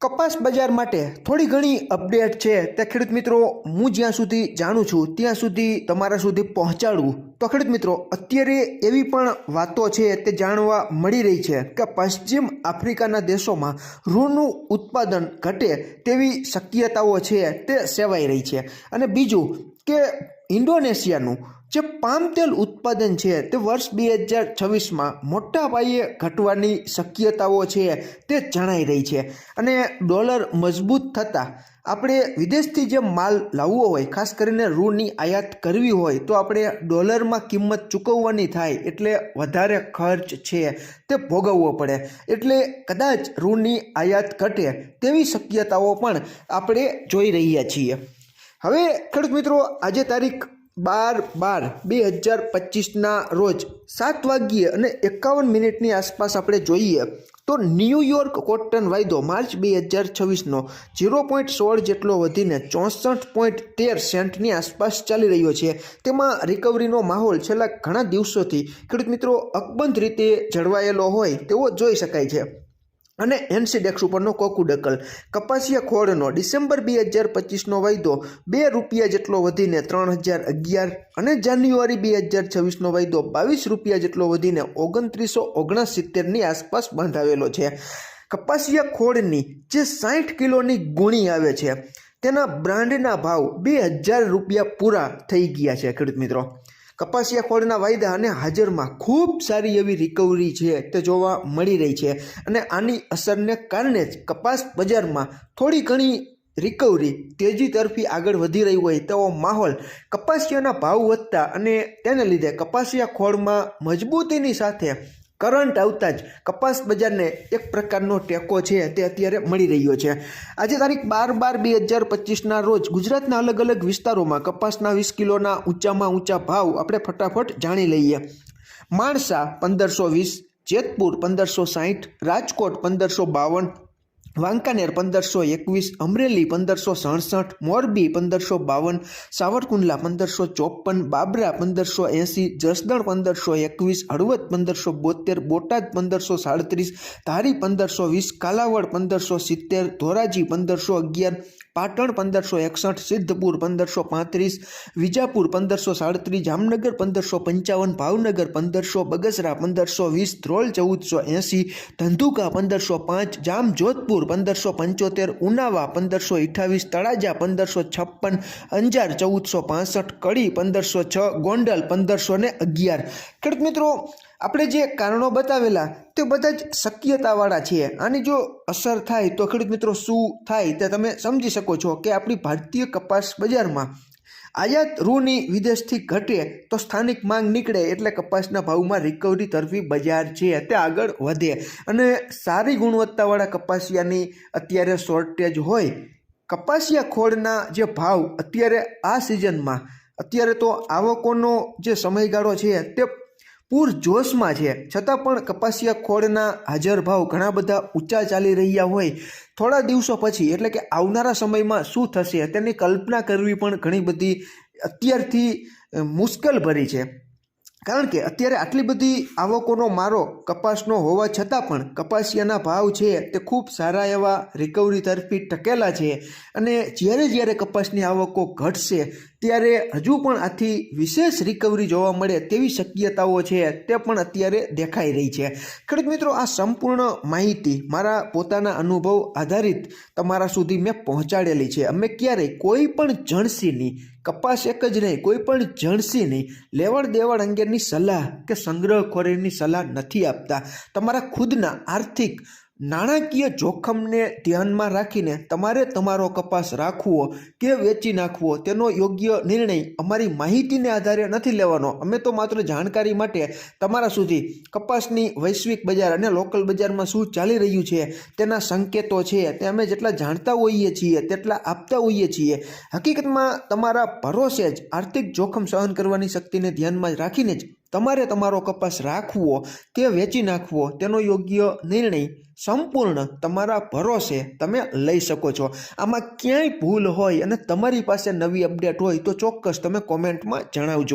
કપાસ બજાર માટે થોડી ઘણી અપડેટ છે. તે ખેડૂત મિત્રો, હું જ્યાં સુધી જાણું છું, ત્યાં સુધી તમારા સુધી પહોંચાડવું તો ખેડૂત મિત્રો, અત્યારે એવી પણ વાતો છે, તે જાણવા મળી રહી છે કે પશ્ચિમ આફ્રિકાના દેશોમાં રૂનું ઉત્પાદન ઘટે તેવી શક્યતાઓ છે, તે સેવાઈ રહી છે. અને બીજું કે ઇન્ડોનેશિયાનું જે પામ તેલ ઉત્પાદન છે તે વર્ષ બે હજાર છવ્વીસમાં મોટા પાયે ઘટવાની શક્યતાઓ છે તે જણાઈ રહી છે. અને ડોલર મજબૂત થતાં આપણે વિદેશથી જે માલ લાવવો હોય, ખાસ કરીને રૂની આયાત કરવી હોય, તો આપણે ડોલરમાં કિંમત ચૂકવવાની થાય એટલે વધારે ખર્ચ છે તે ભોગવવો પડે. એટલે કદાચ રૂની આયાત ઘટે તેવી શક્યતાઓ પણ આપણે જોઈ રહ્યા છીએ. હવે ખેડૂત મિત્રો, આજે તારીખ બાર બાર બે હજાર પચીસના રોજ સાત વાગ્યે અને એકાવન મિનિટની આસપાસ આપણે જોઈએ તો ન્યૂયોર્ક કોટન વાયદો માર્ચ બે હજાર છવ્વીસનો ઝીરો પોઈન્ટ સોળ જેટલો વધીને ચોસઠ પોઈન્ટ તેર સેન્ટની આસપાસ ચાલી રહ્યો છે. તેમાં રિકવરીનો માહોલ છેલ્લા ઘણા દિવસોથી ખેડૂત મિત્રો અકબંધ રીતે જળવાયેલો હોય તેવો જોઈ શકાય છે. અને એનસીડેક્સ ઉપરનો કોકુડકલ કપાસિયા ખોળનો ડિસેમ્બર બે હજાર પચીસનો વાયદો બે રૂપિયા જેટલો વધીને ત્રણ હજાર અગિયાર અને જાન્યુઆરી બે હજાર છવ્વીસનો વાયદો બાવીસ રૂપિયા જેટલો વધીને ઓગણત્રીસો ઓગણસિત્તેરની આસપાસ બંધાવેલો છે. કપાસિયા ખોળની જે સાઠ કિલોની ગુણી આવે છે, તેના બ્રાન્ડના ભાવ બે હજાર રૂપિયા પૂરા થઈ ગયા છે, ખેડૂત મિત્રો. કપાસિયા ખોળના વાયદા અને હાજરમાં ખૂબ સારી એવી રિકવરી છે, તે જોવા મળી રહી છે. અને આની અસરને કારણે જ કપાસ બજારમાં થોડી ઘણી રિકવરી તેજી તરફી આગળ વધી રહી હોય તેવો માહોલ કપાસિયાના ભાવ વધતા અને તેને લીધે કપાસિયા ખોળમાં મજબૂતીની સાથે કરંટ આવતા જ કપાસ બજારને એક પ્રકારનો ટેકો છે તે અત્યારે મળી રહ્યો છે. આજે તારીખ બાર બાર બે હજાર પચીસના રોજ ગુજરાતના અલગ અલગ વિસ્તારોમાં કપાસના વીસ કિલોના ઊંચામાં ઊંચા ભાવ આપણે ફટાફટ જાણી લઈએ. માણસા પંદરસો વીસ, જેતપુર પંદરસો સાહીઠ, રાજકોટ પંદરસો બાવન વાંકાનેર પંદરસો એકવીસ, અમરેલી પંદરસો સડસઠ, મોરબી પંદરસો બાવન, સાવરકુંડલા પંદરસો ચોપન બાબરા પંદરસો એંસી, જસદણ પંદરસો એકવીસ, હળવદ પંદરસો બોતેર, બોટાદ પંદરસો સાડત્રીસ, ધારી પંદરસો વીસ, કાલાવડ પંદરસો સિત્તેર, ધોરાજી પંદરસો અગિયાર પાટણ પંદરસો એકસઠ, સિદ્ધપુર પંદરસો પાંત્રીસ, વિજાપુર પંદરસો સાડત્રીસ, જામનગર પંદરસો પંચાવન, ભાવનગર પંદરસો, બગસરા પંદરસો વીસ, ધ્રોલ ચૌદસો એંસી, ધંધુકા પંદરસો પાંચ જામ જોધપુર પંદરસો પંચોતેર, ઉનાવા પંદરસો અઠ્ઠાવીસ, તળાજા પંદરસો છપ્પન, અંજાર ચૌદસો પાસઠ, કડી પંદરસો છ, ગોંડલ પંદરસો ને અગિયાર. ખેડૂત મિત્રો આપણે જે કારણો બતાવેલા તે બધા જ શક્યતાવાળા છે આની જો અસર થાય તો ખેડૂત મિત્રો શું થાય તે તમે સમજી શકો છો કે આપણી ભારતીય કપાસ બજારમાં આયાત રૂની વિદેશથી ઘટે તો સ્થાનિક માંગ નીકળે એટલે કપાસના ભાવમાં રિકવરી તરફી બજાર છે તે આગળ વધે. અને સારી ગુણવત્તાવાળા કપાસિયાની અત્યારે શોર્ટેજ હોય. કપાસિયા ખોળના જે ભાવ અત્યારે આ સિઝનમાં અત્યારે તો આવકોનો જે સમયગાળો છે તે પૂર જોશમાં છે. છતાં પણ કપાસિયા ખોળના હાજર ભાવ ઘણા બધા ઊંચા ચાલી રહ્યા હોય. થોડા દિવસો પછી, એટલે કે આવનારા સમયમાં શું થશે તેની કલ્પના કરવી પણ ઘણી બધી અત્યારથી મુશ્કેલ ભરી છે. કારણ કે અત્યારે આટલી બધી આવકોનો મારો કપાસનો હોવા છતાં પણ કપાસિયાના ભાવ છે તે ખૂબ સારા એવા રિકવરી તરફી ટકેલા છે. અને જ્યારે જ્યારે કપાસની આવકો ઘટશે ત્યારે હજુ પણ આથી વિશેષ રિકવરી જોવા મળે તેવી શક્યતાઓ છે, તે પણ અત્યારે દેખાઈ રહી છે. ખેડૂત મિત્રો, આ સંપૂર્ણ માહિતી મારા પોતાના અનુભવ આધારિત તમારા સુધી મેં પહોંચાડેલી છે. અમે ક્યારેય કોઈ પણ જણસીની, કપાસ એક જ નહીં, કોઈ પણ જણસીની લેવડ દેવડ અંગેની સલાહ કે સંગ્રહખોરીની સલાહ નથી આપતા. તમારા ખુદના આર્થિક નાણાકીય જોખમને ધ્યાનમાં રાખીને તમારે તમારો કપાસ રાખવો કે વેચી નાખવો તેનો યોગ્ય નિર્ણય અમારી માહિતીને આધારે નથી લેવાનો. અમે તો માત્ર જાણકારી માટે તમારા સુધી કપાસની વૈશ્વિક બજાર અને લોકલ બજારમાં શું ચાલી રહ્યું છે તેના સંકેતો છે તે અમે જેટલા જાણતા હોઈએ છીએ, તેટલા આપતા હોઈએ છીએ. હકીકતમાં તમારા ભરોસે જ આર્થિક જોખમ સહન કરવાની શક્તિને ધ્યાનમાં રાખીને જ તમારે તમારો કપાસ રાખવો કે વેચી નાખવો, તેનો યોગ્ય નિર્ણય સંપૂર્ણ તમારા ભરોસે તમે લઈ શકો છો. આમાં ક્યાંય ભૂલ હોય અને તમારી પાસે નવી અપડેટ હોય તો ચોક્કસ તમે કોમેન્ટમાં જણાવજો.